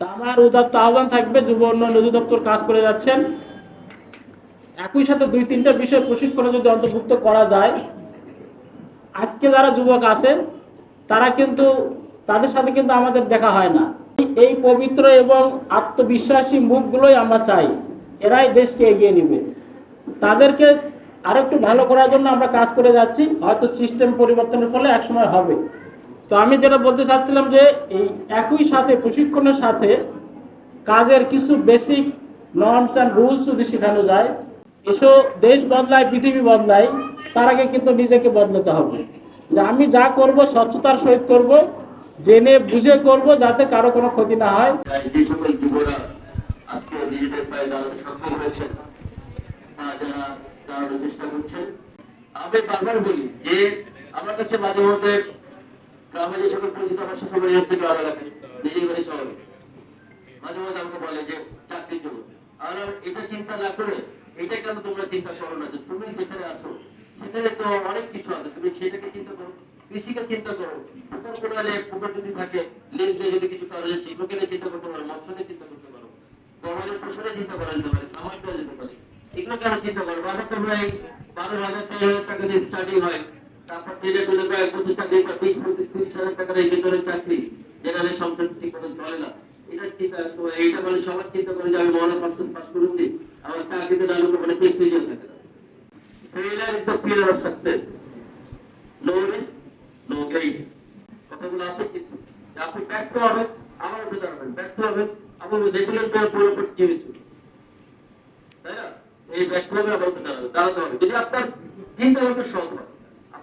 আমার উদাত্ত আহ্বান থাকবে, যুব উন্নয়ন অধিদপ্তর কাজ করে যাচ্ছেন। একই সাথে দুই তিনটা বিষয় প্রশিক্ষণে যদি অন্তর্ভুক্ত করা যায়, আজকে যারা যুবক আছেন, তারা কিন্তু, তাদের সাথে কিন্তু আমাদের দেখা হয় না। এই পবিত্র এবং আত্মবিশ্বাসী মুখগুলোই আমরা চাই, এরাই দেশকে এগিয়ে নেবে। তাদেরকে আরেকটু ভালো করার জন্য আমরা কাজ করে যাচ্ছি, হয়তো সিস্টেম পরিবর্তনের ফলে একসময় হবে। তো আমি যেটা বলতে চাচ্ছিলাম যে এই একই সাথে প্রশিক্ষণের সাথে কাজের কিছু বেসিক নর্মস অ্যান্ড রুলস যদি শেখানো যায়, এসো দেশ বদলায়, পৃথিবী বদলায়, তার আগে কিন্তু নিজেকে বদলাতে হবে। যে আমি যা করব, স্বচ্ছতার সহিত করব, জেনে বুঝে করব যাতে কারও কোনো ক্ষতি না হয়। যে সকল যুবরা আজকে সক্ষম চেষ্টা আমি বারবার বলি যে আমার কাছে মাঝে মধ্যে গ্রামে যে সকল পরিচিত আমার শ্বশুর বাড়ি হচ্ছে গ্রাম এলাকায় নিজের বাড়ি শহরে মাঝে মধ্যে আমাকে বলে যে, চাকরির জন্য। আর এটা চিন্তা না করে, এটা কেন তোমরা চিন্তা করো না? যে তুমি যেখানে আছো, সেখানে তো অনেক কিছু আছে। তুমি সেটাকে চিন্তা করো। কৃষিকে চিন্তা করো। পুকুর কোনালে পুকুর যদি থাকে, লেজ দিয়ে যদি কিছু কারও সেগুলোকে চিন্তা করতে পারো, মৎস্য চিন্তা করতে পারো। গবারের পশুরে চিন্তা করা যেতে পারে খামার যেতে পারে। এগুলো কেন চিন্তা করো? বাবা তোমরা এই বারো হাজার তেরো হাজার টাকা দিয়ে স্টার্টিং হয়। তারপর দিনে দিনে কয়েক বছর চাকরি পর বিশ পঁচিশ, তিরিশ হাজার টাকার এই চাকরি, যেখানে সংসার ঠিক মতো চলে না। এটা তো এইটা বলে সবার চিন্তা করে যে আমি মনে পাস করেছি, আমার চাকরিতে ডালুক মানে প্রেস্টিজিয়াল থাকে। না failure is the of success no risk no gain কথাগুলো আছে কিন্তু আপনি ব্যর্থ হবেন আবার উঠে দাঁড়াবেন। ব্যর্থ হবেন আবার দেখলেন তো পরিবর্তন কি হয়েছে। তাই না? এই ব্যর্থ হবে আবার উঠে দাঁড়াবেন, দাঁড়াতে হবে। যদি আপনার চিন্তা ভাবনা সৎ হয়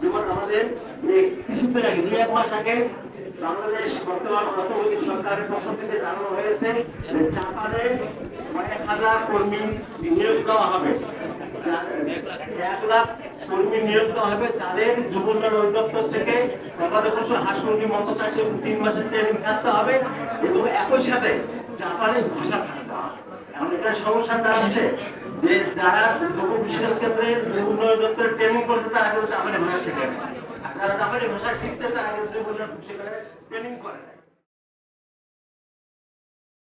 যেমন আমাদের এই কিছুদিন আগে, দুই এক মাস আগে বাংলাদেশ বর্তমান অর্থনৈতিক সরকারের পক্ষ থেকে জানানো হয়েছে যে কয়েক হাজার কর্মী নিয়োগ দেওয়া হবে। এক লাখ কর্মী নিয়োগ দেওয়া হবে যাদের যুব অধিদপ্তর থেকে পশু হাঁস, মুরগি, মৎস্য চাষে তিন মাসের ট্রেনিং থাকতে হবে এবং একই সাথে জাপানি ভাষা থাকতে হবে। এখন এটা সমস্যা দাঁড়াচ্ছে। যে যারা লোক বিশ্ববিদ্যালয় ক্ষেত্রে উন্নয়ন দপ্তরে ট্রেনিং করছে, তারা কিন্তু জাপানি ভাষা শেখে আর যারা জাপানি ভাষা শিখছে, তারা কিন্তু ট্রেনিং করে।